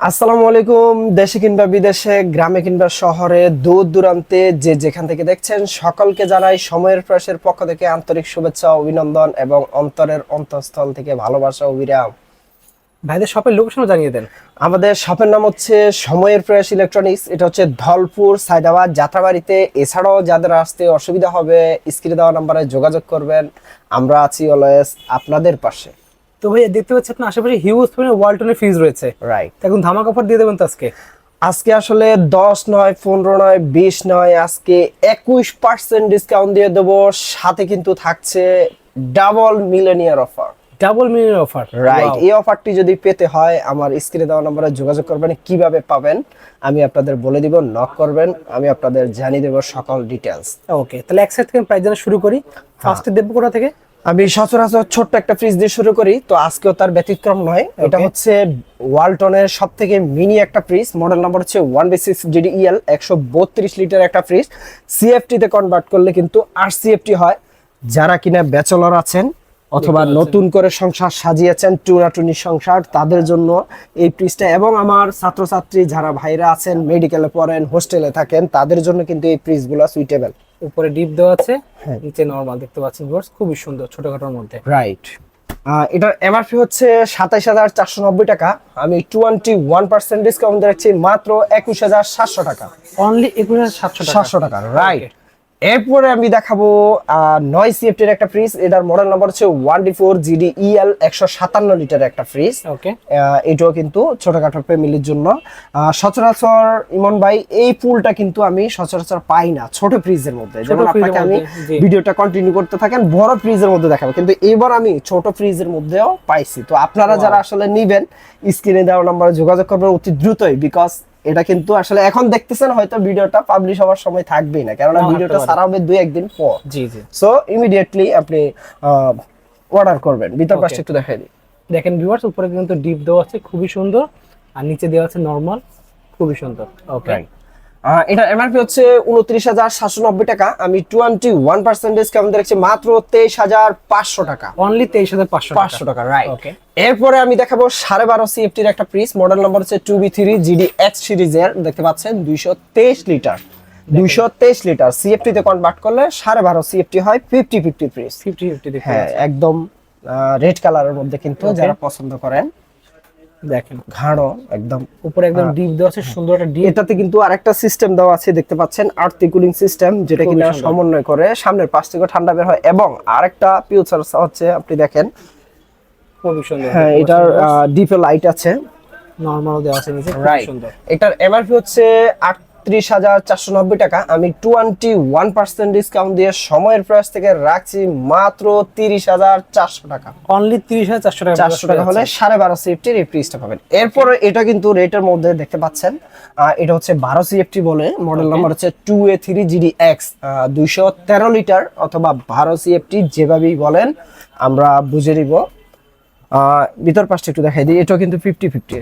আসসালামু আলাইকুম দেশে কিংবা বিদেশে গ্রামে কিংবা শহরে দূর দূরান্তে যে যেখান থেকে দেখছেন সকলকে জানাই সময়ের প্রয়াসের পক্ষ থেকে আন্তরিক শুভেচ্ছা অভিনন্দন এবং অন্তরের অন্তঃস্থল থেকে ভালোবাসা অবিরাম ভাইদের শপের লোকেশনও জানিয়ে দেন। আমাদের শপের নাম হচ্ছে সময়ের প্রয়াস ইলেকট্রনিক্স এটা হচ্ছে ধলপুর সাইদাবাদ যাত্রাবাড়িতে। এছাড়াও যাদের আসতে অসুবিধা হবে স্ক্রিনে দেওয়া নাম্বারে যোগাযোগ করবেন। আমরা আছি অলওয়েজ আপনাদের পাশে। তো ভাইয়া দেখতে পাচ্ছি আপনার আশেপাশে হিউজ পরিমাণে ওয়ালটনের ফ্রিজ রয়েছে। রাইট এখন ধামাকা অফার দিয়ে দেবেন তো আজকে? আজকে আসলে দশ নয় পনেরো নয় বিশ নয় আজকে একুশ পার্সেন্ট ডিসকাউন্ট দিয়ে দেবো। সাথে কিন্তু থাকছে double millionaire offer double million offer right এই অফারটি যদি পেতে হয় আমার স্ক্রিনে দেওয়া নম্বরে যোগাযোগ করবেন কীভাবে পাবেন আমি আপনাদের বলে দিব নক করবেন আমি আপনাদের জানিয়ে দেব সকল ডিটেলস ওকে তাহলে এক সাইড থেকে প্রাইস জানা শুরু করি। ফার্স্টে দেবো কোথা থেকে? আমি সচরাচর ছোট্ট একটা ফ্রিজ দিয়ে শুরু করি তো আজকেও তার ব্যতিক্রম নয়। এটা হচ্ছে ওয়ালটনের সব থেকে মিনি একটা ফ্রিজ মডেল নাম্বার হচ্ছে one B six G D E L একশো বত্রিশ লিটার একটা ফ্রিজ সিএফটি তে কনভার্ট করলে কিন্তু আর সিএফটি হয়। যারা কিনা ব্যাচেলর আছেন অথবা নতুন করে সংসার সাজিয়েছেন টুনাটুনি সংসার তাদের জন্য এই ফ্রিজটা এবং আমার ছাত্রছাত্রী যারা ভাইরা আছেন মেডিকেলে পড়েন হোস্টেলে থাকেন তাদের জন্য কিন্তু এই ফ্রিজগুলো সুইটেবল উপরে ডিপ দেওয়া আছে হ্যাঁ। নিচে নরমাল দেখতে পাচ্ছেন ভিউয়ার্স খুবই সুন্দর ছোটখাটোর মধ্যে। রাইট এটার এমআরপি হচ্ছে সাতাইশ হাজার চারশো নব্বই টাকা। আমি টোয়েন্টি ওয়ান পার্সেন্ট ডিসকাউন্ট দিচ্ছি মাত্র একুশ হাজার সাতশো টাকা। অনলি একুশ হাজার সাতশো টাকা। সাতশো টাকা রাইট এরপরে আমি দেখাবো নয় সিএফটির একটা ফ্রিজ এটার মডেল নাম্বার হচ্ছে one D four G D E L একশো সাতান্ন লিটার একটা ফ্রিজ ওকে এটাও কিন্তু ছোটখাটো ফ্যামিলির জন্য। সচরাচর ইমন ভাই এই পুলটা কিন্তু আমি সচরাচর পাই না ছোট ফ্রিজের মধ্যে। যেমন আপনাকে আমি ভিডিওটা কন্টিনিউ করতে থাকেন বড় ফ্রিজের মধ্যে দেখাবো। কিন্তু এবার আমি ছোট ফ্রিজের মধ্যেও পাইছি। তো আপনারা যারা আসলে নিবেন স্ক্রিনে দেওয়া নাম্বারে যোগাযোগ করবেন অতি দ্রুতই বিকজ এটা কিন্তু আসলে এখন দেখতেছেন হয়তো ভিডিওটা পাবলিশ হওয়ার সময় থাকবেই না কেননা ভিডিওটা। সারা হবে দুই একদিন পর। জি জি। সো ইমিডিয়েটলি আপনি অর্ডার করবেন। ভিতর পাশে একটু দেখাই দিই। দেখেন ভিউয়ার্স উপরে কিন্তু ডিপ দেওয়া আছে খুবই সুন্দর। আর নিচে দেওয়া আছে নরমাল খুবই সুন্দর। ওকে Right. আহ, এটা এমআরপি হচ্ছে উনত্রিশ হাজার সাতশো নব্বই টাকা। আমি টোয়েন্টি ওয়ান পার্সেন্ট ডিসকাউন্ট দেখছি মাত্র তেইশ হাজার পাঁচশো টাকা। অনলি তেইশ হাজার পাঁচশো পাঁচশো টাকা রাইট ওকে এরপরে আমি দেখাবো সাড়ে বারো সিএফটির একটা পিস মডেল নাম্বার হচ্ছে two B three G D X সিরিজের দেখতে পাচ্ছেন দুইশো তেইশ লিটার। দুইশো তেইশ লিটার সিএফটি তে কনভার্ট করলে সাড়ে বারো সিএফটি হয় fifty fifty piece fifty fifty হ্যাঁ একদম রেড কালারের মধ্যে কিন্তু যারা পছন্দ করেন দেখেন। ঘাড়ো একদম উপরে একদম ডিপ দেওয়া আছে সুন্দর একটা ডিপ। এটাতে কিন্তু আরেকটা সিস্টেম দেওয়া আছে দেখতে পাচ্ছেন আর্থিক কুলিং সিস্টেম যেটা কিনা সমন্বয় করে সামনের পাশ থেকে ঠান্ডা বের হয় এবং আরেকটা ফিউচার হচ্ছে আপনি দেখেন। খুবই সুন্দর হ্যাঁ এটার ডিপে লাইট আছে। নরমাল দেওয়া আছে নিচে খুব সুন্দর। এটার এমআরপি হচ্ছে আটত্রিশ হাজার চারশো নব্বই টাকা। আমি টোয়েন্টি ওয়ান পার্সেন্ট ডিসকাউন্ট দিয়ে সময়ের প্রাইস থেকে রাখছি মাত্র তিরিশ হাজার চারশো টাকা। অনলি তিরিশ হাজার চারশো টাকা চারশো টাকা হলে সাড়ে বারো সিএফটির এই প্রিজটা পাবেন। এরপরে এটা কিন্তু রেটের মধ্যে দেখতে পাচ্ছেন। এটা হচ্ছে বারো সিএফটি বলে। মডেল. নাম্বার হচ্ছে two A three G D X দুইশো তেরো লিটার অথবা বারো সিএফটি যেভাবেই বলেন আমরা বুঝে নিব। ভিতর পাশটা একটু দেখাই দিই। এটাও কিন্তু ফিফটি ফিফটি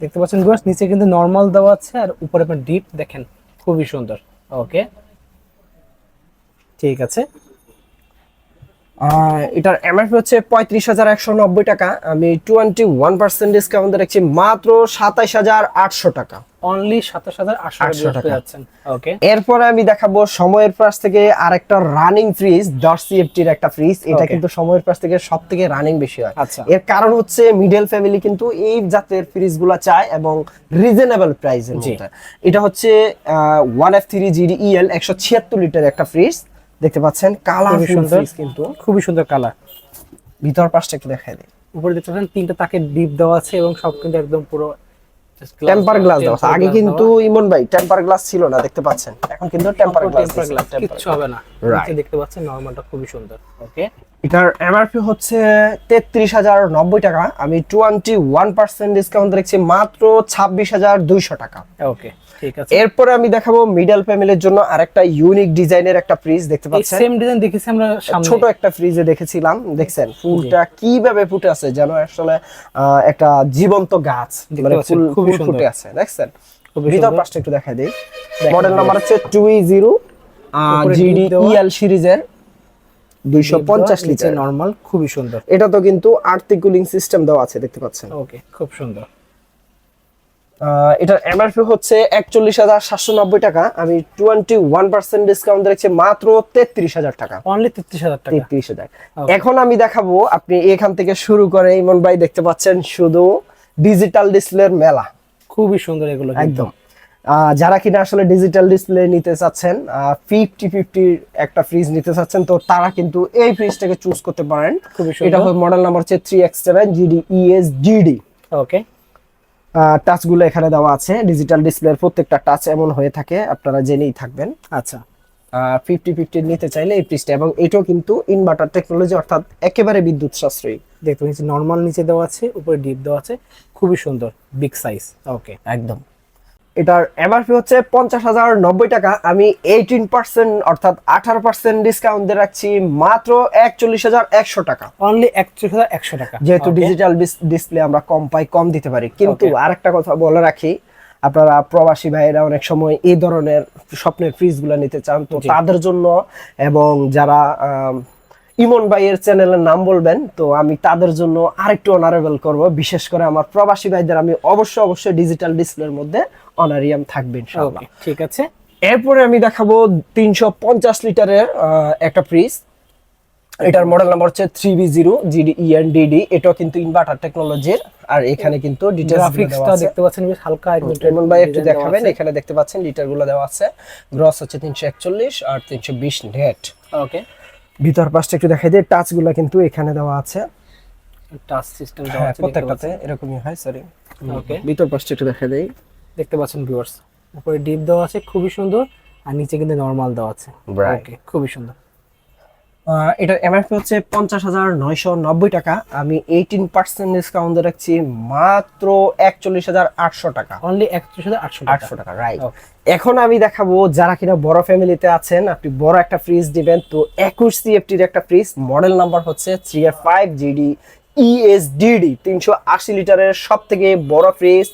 দেখতে পাচ্ছেন গোয়াস নিচে কিন্তু নর্মাল দেওয়া আছে আর উপরে আপনার ডিপ দেখেন, খুবই সুন্দর। ওকে ঠিক আছে। এটার এমআরপি হচ্ছে পঁয়ত্রিশ হাজার একশো নব্বই টাকা। আমি টোয়েন্টি ওয়ান পার্সেন্ট ডিসকাউন্ট রাখছি, মাত্র সাতাইশ হাজার আটশো টাকা। অনলি সাতাশ হাজার আটশো 800 টাকা। যাচ্ছেন ওকে এরপরে আমি দেখাবো সময়ের প্রাস থেকে আরেকটা রানিং ফ্রিজ দশ সিএফটির একটা ফ্রিজ এটা কিন্তু সময়ের প্রাস থেকে সব থেকে রানিং বেশি হয়। আচ্ছা। এর কারণ হচ্ছে মিডল ফ্যামিলি কিন্তু এই জাতের ফ্রিজগুলা চায় এবং রিজনেবল প্রাইসের। মধ্যে। এটা হচ্ছে one F three G D E L একশো ছিয়াত্তর লিটার একটা ফ্রিজ দেখতে পাচ্ছেন কালার সুন্দর। কিন্তু। খুবই সুন্দর কালার ভিতর পাশটা একটু দেখাই দিই। উপরে দেখতে পাচ্ছেন তিনটা তাকে ডিপ দেওয়া আছে এবং সব কিন্তু একদম পুরো টেম্পার গ্লাস দাও আগে কিন্তু ইমন ভাই টেম্পার গ্লাস ছিল না দেখতে পাচ্ছেন। এখন কিন্তু টেম্পার গ্লাস টেম্পার গ্লাস কিচ্ছু হবে না. দেখতে পাচ্ছেন নরমালটা খুবই সুন্দর ওকে এটার এমআরপি হচ্ছে তেত্রিশ হাজার নব্বই টাকা। আমি টোয়েন্টি ওয়ান পার্সেন্ট ডিসকাউন্ট দেখছি মাত্র ছাব্বিশ হাজার দুইশো টাকা। ওকে ঠিক আছে। এরপরে আমি দেখাবো মিডল ফ্যামিলির জন্য আরেকটা ইউনিক ডিজাইনের একটা ফ্রিজ দেখতে পাচ্ছেন। সেম ডিজাইন দেখেছি আমরা ছোট একটা ফ্রিজে দেখেছিলাম দেখছেন? ফুলটা কীভাবে ফুটে আছে যেন আসলে একটা জীবন্ত গাছ মানে ফুল ফুটে আছে দেখছেন? ভিতর পাশটা একটু দেখা দিই। মডেল নাম্বার হচ্ছে two zero G D E L সিরিজের দুইশো পঞ্চাশ লিটার। নরমাল খুবই সুন্দর। এটা তো কিন্তু কুলিং সিস্টেম দেওয়া আছে দেখতে পাচ্ছেন। ওকে খুব সুন্দর। এটার এমআরপি হচ্ছে একচল্লিশ হাজার সাতশো নব্বই টাকা। আমি টোয়েন্টি ওয়ান পার্সেন্ট ডিসকাউন্ট দিচ্ছি মাত্র তেত্রিশ হাজার টাকা। অনলি তেত্রিশ হাজার টাকা। তেত্রিশ হাজার। এখন আমি দেখাবো আপনি এখান থেকে শুরু করে ইমন ভাই দেখতে পাচ্ছেন শুধু ডিজিটাল ডিসপ্লের মেলা। খুবই সুন্দর এগুলো একদম। যারা কিনা আসলে ডিজিটাল ডিসপ্লে নিতে চাচ্ছেন ফিফটি ফিফটি একটা ফ্রিজ নিতে চাচ্ছেন তো তারা কিন্তু এই ফ্রিজটাকে চুজ করতে পারেন। এটা মডেল নাম্বার হচ্ছে three X seven G D E S G D okay টাচগুলো এখানে দেওয়া আছে। ডিজিটাল ডিসপ্লের প্রত্যেকটা টাচ এমন হয়ে থাকে আপনারা জেনেই থাকবেন। আচ্ছা ফিফটি ফিফটি নিতে চাইলে এই ফ্রিজটা এবং এটাও কিন্তু ইনভার্টার টেকনোলজি অর্থাৎ একেবারে বিদ্যুৎ সাশ্রয়ী। দেখতে পাচ্ছি নর্মাল নিচে দেওয়া আছে উপরে ডিপ দেওয়া আছে খুবই সুন্দর বিগ সাইজ ওকে একদম। এটার এমআরপি হচ্ছে পঞ্চাশ হাজার নব্বই টাকা। আমি এইটিন পার্সেন্ট অর্থাৎ আঠারো পার্সেন্ট ডিসকাউন্ট দিয়ে রাখছি মাত্র একচল্লিশ হাজার একশো টাকা। অনলি একত্রিশ হাজার একশো টাকা। যেহেতু ডিজিটাল ডিসপ্লে আমরা কম পাই কম দিতে পারি। কিন্তু. আরেকটা কথা বলে রাখি আপনারা প্রবাসী ভাইয়েরা অনেক সময় এই ধরনের স্বপ্নের ফ্রিজগুলা নিতে চান তো তাদের জন্য এবং যারা ইমন ভাইয়ের চ্যানেলের নাম বলবেন তো আমি তাদের জন্য আরেকটু অনারেবল করব। বিশেষ করে আমার প্রবাসী ভাইদের আমি অবশ্যই অবশ্যই ডিজিটাল ডিসপ্লের মধ্যে অনারিয়াম থাকবে ইনশাআল্লাহ। ঠিক আছে। এরপরে আমি দেখাবো তিনশো পঞ্চাশ লিটারের একটা ফ্রিজ। এটার মডেল নাম্বার হচ্ছে three B zero G D E N D D এটাও কিন্তু ইনভার্টার টেকনোলজির আর এখানে কিন্তু গ্রাফিক্সটা দেখতে পাচ্ছেন বেশ হালকা একদম ভাই একটু দেখাবেন এখানে দেখতে পাচ্ছেন লিটারগুলো দেওয়া আছে। গ্রস হচ্ছে তিনশো একচল্লিশ আর তিনশো বিশ নেট ওকে ভিতর পাশটা একটু দেখাই দিই টাচগুলো কিন্তু এখানে দেওয়া আছে। টাচ সিস্টেম দেওয়া হ্যাঁ আছে প্রত্যেকটাতে এরকমই হয় সরি ওকে ভিতর পাশটা একটু দেখাই দেই। দেখতে পাচ্ছেন ভিউয়ার্স উপরে ডিপ দেওয়া আছে খুবই সুন্দর। আর নিচে কিন্তু নরমাল দেওয়া আছে। ওকে খুবই সুন্দর। এটার এমআরপি হচ্ছে পঞ্চাশ হাজার নয়শো নব্বই টাকা। আমি এইটিন পার্সেন্ট ডিসকাউন্ট রাখছি মাত্র একচল্লিশ হাজার আটশো টাকা। অনলি একত্রিশ হাজার আটশো টাকা। আটশো টাকা রাইট এখন আমি দেখাবো যারা কিনা বড় ফ্যামিলিতে আছেন আপনি বড় একটা ফ্রিজ দিবেন তো একুশ সিএফটির একটা ফ্রিজ মডেল নাম্বার হচ্ছে three five G D E S D D তিনশো আশি লিটারের সব থেকে বড় ফ্রিজ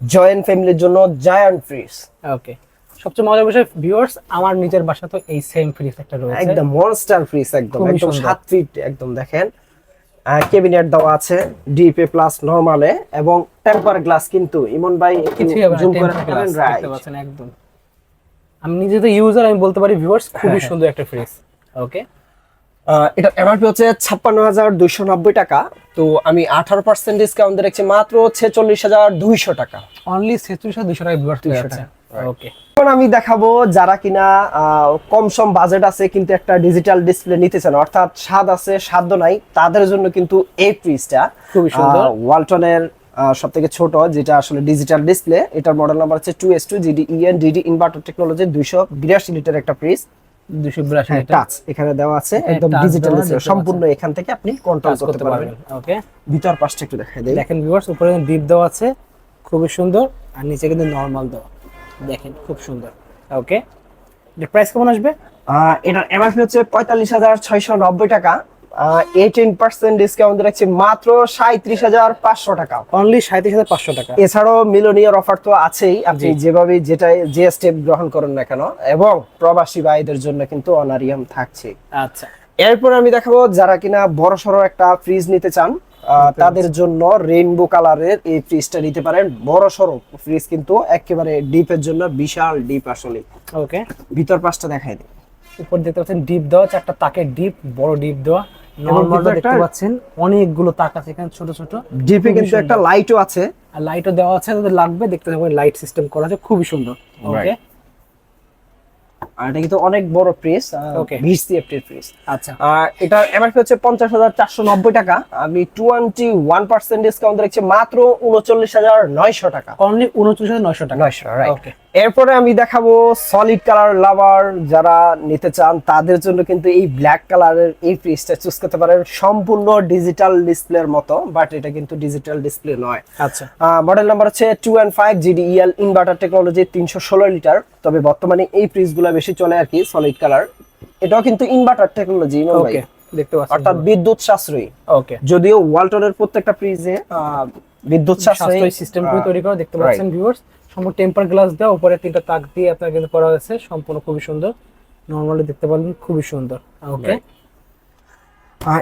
জয়েন্ট ফ্যামিলির জন্য জায়ান্ট ফ্রিজ ওকে সবচেয়ে মজার বিষয় ভিউয়ার্স আমার নিজের বাসা তো এই সেম ফ্রিজ একটা রয়েছে। একদম মনস্টার ফ্রিজ একদম একদম সুন্দর। সাত ফিট একদম দেখেন। ক্যাবিনেট দেওয়া আছে ডিপে প্লাস নরমালে এবং টেম্পার গ্লাস কিন্তু ইমন ভাই জুম করে রাইট পাচ্ছেন একদম। আমি নিজে তো ইউজার আমি বলতে পারি ভিউয়ার্স খুবই সুন্দর একটা ফ্রিজ ওকে এটা এমআরপি হচ্ছে ছাপ্পান্ন হাজার দুইশো নব্বই টাকা। তো আমি আঠারো পার্সেন্ট ডিসকাউন্ট রাখছি মাত্র ছেচল্লিশ হাজার দুইশো টাকা। অনলি ছেচল্লিশ হাজার দুশো টাকা ভিউয়ার্স পেয়ে 200 যাচ্ছে টাকা, ওকে এখন আমি দেখাবো যারা কিনা কম সম বাজেট আছে কিন্তু একটা ডিজিটাল ডিসপ্লে নিতে চান অর্থাৎ স্বাদ আছে সাধ্য নাই তাদের জন্য কিন্তু এই ফ্রিজটা খুবই সুন্দর। ওয়ালটনের সব থেকে ছোট যেটা আসলে ডিজিটাল ডিসপ্লে এটার মডেল নাম্বার হচ্ছে two S two G D E N D D inverter technology দুইশো বিরাশি লিটার একটা ফ্রিজ হ্যাঁ টাচ এখানে দেওয়া আছে হ্যাঁ, একদম ডিজিটাল সম্পূর্ণ এখান থেকে আপনি কন্ট্রোল করতে পারবেন। ওকে ভিতর পাশটা একটু দেখাই দেই। দেখেন ভিউয়ার্স উপরে ডিপ দেওয়া আছে খুবই সুন্দর আর নিচে কিন্তু নরমাল দেওয়া। দেখেন খুব সুন্দর ওকে এর প্রাইস কেমন আসবে? আহ, এটার এমআরপি হচ্ছে পঁয়তাল্লিশ হাজার ছয়শো নব্বই টাকা। এইটিন পার্সেন্ট ডিসকাউন্ট রাখছি মাত্র সাঁত্রিশ হাজার পাঁচশো টাকা। অনলি সাঁত্রিশ হাজার পাঁচশো টাকা। এছাড়াও মিলনীয় অফার তো আছেই আপনি যেভাবে যেটা যে স্টেপ গ্রহণ করেন না কেন এবং প্রবাসী ভাইদের জন্য কিন্তু অনারিয়াম থাকছে। আচ্ছা। এরপর আমি দেখাবো যারা কিনা বড় সড়ো একটা ফ্রিজ নিতে চান তাদের জন্য রেইনবো কালারের এই ফ্রিজটা নিতে পারেন। বড় সড়ো ফ্রিজ কিন্তু একেবারে ডিপের জন্য বিশাল ডিপ আসলে। ওকে ভিতর পাশটা দেখাই দিই। উপর দেখতে পাচ্ছেন ডিপ দেওয়া চারটা তাকের ডিপ বড় ডিপ দেওয়া। এবং দেখতে পাচ্ছেন অনেকগুলো তাক আছে এখানে ছোট ছোট। ডিপে কিন্তু একটা লাইটও আছে। আর লাইটও দেওয়া আছে যাদের লাগবে দেখতে থাকবেন লাইট সিস্টেম করা আছে খুবই সুন্দর। ওকে আর এটা কিন্তু অনেক বড় ফ্রিজ Okay. বিশ সিএফটির ফ্রিজ আচ্ছা। আর এটা এমআরপি হচ্ছে পঞ্চাশ হাজার চারশো নব্বই টাকা। আমি টোয়েন্টি ওয়ান পার্সেন্ট ডিসকাউন্ট রাখছি মাত্র উনচল্লিশ হাজার নয়শো টাকা। অনলি উনচল্লিশ হাজার নয়শো টাকা। নয়শো রাইট ওকে এরপরে আমি দেখাবো সলিড কালার লাভার যারা নিতে চান তাদের জন্য কিন্তু এই ব্ল্যাক কালারের এই ফ্রিজটা চুজ করতে পারেন। সম্পূর্ণ ডিজিটাল ডিসপ্লের মতো বাট এটা কিন্তু ডিজিটাল ডিসপ্লে নয়। আচ্ছা। মডেল নাম্বার হচ্ছে two and five GDL inverter technology তিনশো ষোলো লিটার তবে বর্তমানে এই ফ্রিজগুলো বেশি চলে আর কি সলিড কালার এটাও কিন্তু ইনভার্টার টেকনোলজি ওকে দেখতে পাচ্ছেন অর্থাৎ বিদ্যুৎ সাশ্রয়ী। ওকে যদিও ওয়ালটনের প্রত্যেকটা ফ্রিজে বিদ্যুৎ সাশ্রয়ী সিস্টেম তৈরি করা দেখতে পাচ্ছেন ভিউয়ার্স সম্পূর্ণ টেম্পার গ্লাস দেওয়া, উপরে তিনটা তাক দিয়ে আপনার কিন্তু করা হয়েছে। সম্পূর্ণ খুবই সুন্দর। নর্মালি দেখতে পারবেন খুবই সুন্দর। ওকে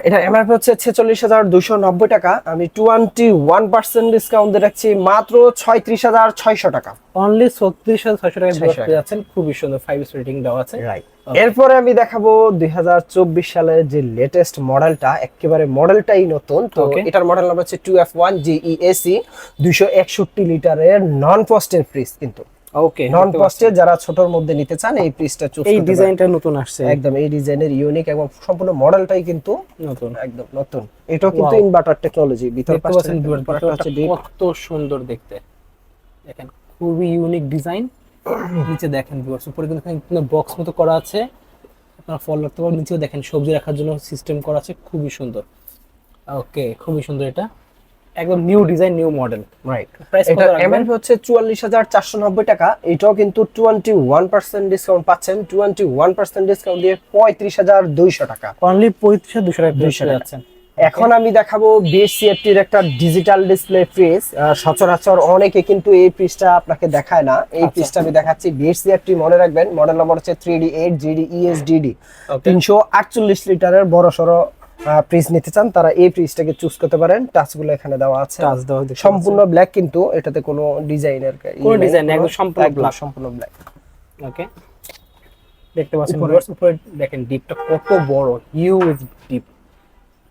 এটা এমআরপি হচ্ছে ছেচল্লিশ হাজার দুশো নব্বই টাকা। আমি টোয়েন্টি ওয়ান পার্সেন্ট ডিসকাউন্ট দিয়ে রাখছি মাত্র ছয়ত্রিশ হাজার ছয়শো টাকা। অনলি ছত্রিশ হাজার ছয়শো টাকা। 600 পেয়ে যাচ্ছেন খুবই সুন্দর ফাইভ স্টার রেটিং দেওয়া আছে। রাইট এরপরে আমি দেখাবো দুই হাজার চব্বিশ সালের যে লেটেস্ট মডেলটা একেবারে মডেলটাই নতুন। তো এটার মডেল নাম্বার হচ্ছে টু এফ ওয়ান জিইএসি দুইশো একষট্টি লিটারের নন পোস্টের ফ্রিজ কিন্তু। ওকে নন পোস্টের যারা ছোটর মধ্যে নিতে চান এই ফ্রিজটা চুজ এই ডিজাইনটা নতুন আসছে। একদম এই ডিজাইনের ইউনিক এবং সম্পূর্ণ মডেলটাই কিন্তু নতুন। একদম নতুন। এটাও কিন্তু ইনভার্টার টেকনোলজি ভিতর deep। কত সুন্দর দেখতে। দেখেন খুবই ইউনিক ডিজাইন নিচে দেখেন ভিউয়ার্স উপরে কিন্তু বক্স মতো করা আছে। আপনারা ফল রাখতে পারবেন। নিচেও দেখেন সবজি রাখার জন্য সিস্টেম করা আছে। খুবই সুন্দর। ওকে খুবই সুন্দর এটা। একদম new design new model right এটা? এমআরপি হচ্ছে চুয়াল্লিশ হাজার চারশো নব্বই টাকা। এটাও কিন্তু টোয়েন্টি ওয়ান পার্সেন্ট ডিসকাউন্ট পাচ্ছেন। টোয়েন্টি ওয়ান পার্সেন্ট ডিসকাউন্ট দিয়ে পঁয়ত্রিশ হাজার দুইশো টাকা। অনলি পঁয়ত্রিশ দুশো টাকা 200 দুশো টাকা। এখন আমি দেখাবো বিএসসিএফটির একটা ডিজিটাল ডিসপ্লে ফ্রিজ সচরাচর অনেকে কিন্তু এই ফ্রিজটা আপনাকে দেখায় না। এই আচ্ছা। ফ্রিজটা আমি দেখাচ্ছি। বিএসসিএফটি মনে রাখবেন মডেল নাম্বার হচ্ছে three D eight GD ESDD. তিনশো আটচল্লিশ লিটারের বড় সড়ো ফ্রিজ নিতে চান তারা এই ফ্রিজটাকে চুজ করতে পারেন। টাচগুলো এখানে দেওয়া আছে। টাচ দেওয়া সম্পূর্ণ ব্ল্যাক কিন্তু এটাতে কোনো ডিজাইনের কোনো নেই, একদম সম্পূর্ণ black। সম্পূর্ণ ব্ল্যাক ওকে দেখতে পাচ্ছেন উপরে- উপরে দেখেন ডিপটা কত বড় হিউজ ডিপ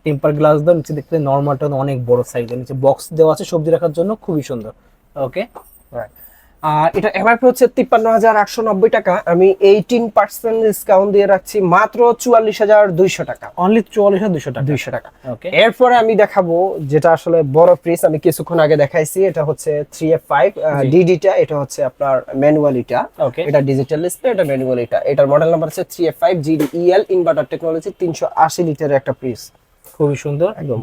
টেম্পার গ্লাস দাও নিচে দেখতে নর্মালটা অনেক বড় সাইজের নিচে বক্স দেওয়া আছে সবজি রাখার জন্য খুবই সুন্দর। ওকে আর এটা এমআরপি হচ্ছে তিপ্পান্ন হাজার আটশো নব্বই টাকা। আমি এইটিন পার্সেন্ট ডিসকাউন্ট দিয়ে রাখছি মাত্র চুয়াল্লিশ হাজার দুইশো টাকা। অনলি চুয়াল্লিশ হাজার দুশো টাকা। দুইশো টাকা। ওকে এরপরে আমি দেখাবো যেটা আসলে বড় ফ্রিজ আমি কিছুক্ষণ আগে দেখাইছি এটা হচ্ছে থ্রি এফ ফাইভ। ডিডিটা এটা হচ্ছে আপনার ম্যানুয়ালিটা ওকে এটা ডিজিটাল ডিসপ্লে এটা ম্যানুয়াল এটা এটার মডেল নাম্বার হচ্ছে three F five GD EL inverter technology তিনশো আশি লিটারের একটা ফ্রিজ খুবই সুন্দর। একদম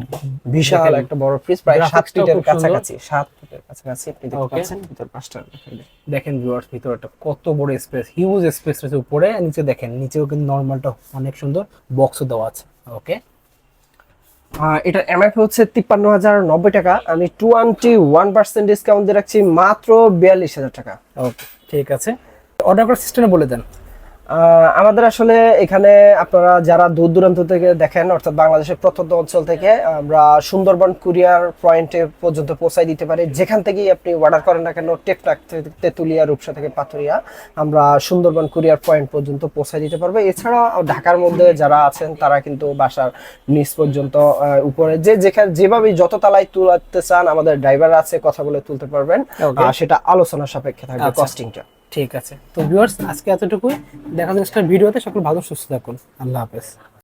বিশাল একটা বড় ফ্রিজ প্রায় সাত ফিটের কাছাকাছি সাত ফিটের কাছাকাছি আপনি দেখতে পাচ্ছেন ভিতর পাঁচটা দেখেন ভিউয়ার্স ভিতরটা কত বড় স্পেস হিউজ স্পেস রয়েছে উপরে নিচে দেখেন নিচেও কিন্তু নর্মালটা অনেক সুন্দর বক্সও দেওয়া আছে ওকে এটা এমআরপি হচ্ছে তিপ্পান্ন হাজার নব্বই টাকা। আমি টোয়েন্টি ওয়ান পার্সেন্ট ডিসকাউন্ট দিয়ে রাখছি মাত্র বিয়াল্লিশ হাজার টাকা। ওকে ঠিক আছে। অর্ডার করার সিস্টেমে বলে দেন। আমাদের আসলে এখানে আপনারা যারা দূর দূরান্ত থেকে দেখেন অর্থাৎ বাংলাদেশের প্রত্যন্ত অঞ্চল থেকে আমরা সুন্দরবন কুরিয়ার পয়েন্টে পর্যন্ত পৌঁছাই দিতে পারি। যেখান থেকেই আপনি অর্ডার করেন না কেন টেকটাক থেকে তেতুলিয়া রূপসা থেকে পাথুরিয়া আমরা সুন্দরবন কুরিয়ার পয়েন্ট পর্যন্ত পৌঁছাই দিতে পারব। এছাড়া ঢাকার মধ্যে যারা আছেন তারা কিন্তু বাসার নিচ পর্যন্ত উপরে যে যেখানে যেভাবে যত তালায় তুলতে চান আমাদের ড্রাইভার আছে কথা বলে তুলতে পারবেন। সেটা আলোচনা সাপেক্ষে থাকবে আচ্ছা। কস্টিংটা ঠিক আছে। তো ভিউয়ার্স আজকে এতটুকুই। দেখা যাচ্ছে ভিডিওতে। সকল ভালো, সুস্থ থাকুন। আল্লাহ হাফেজ।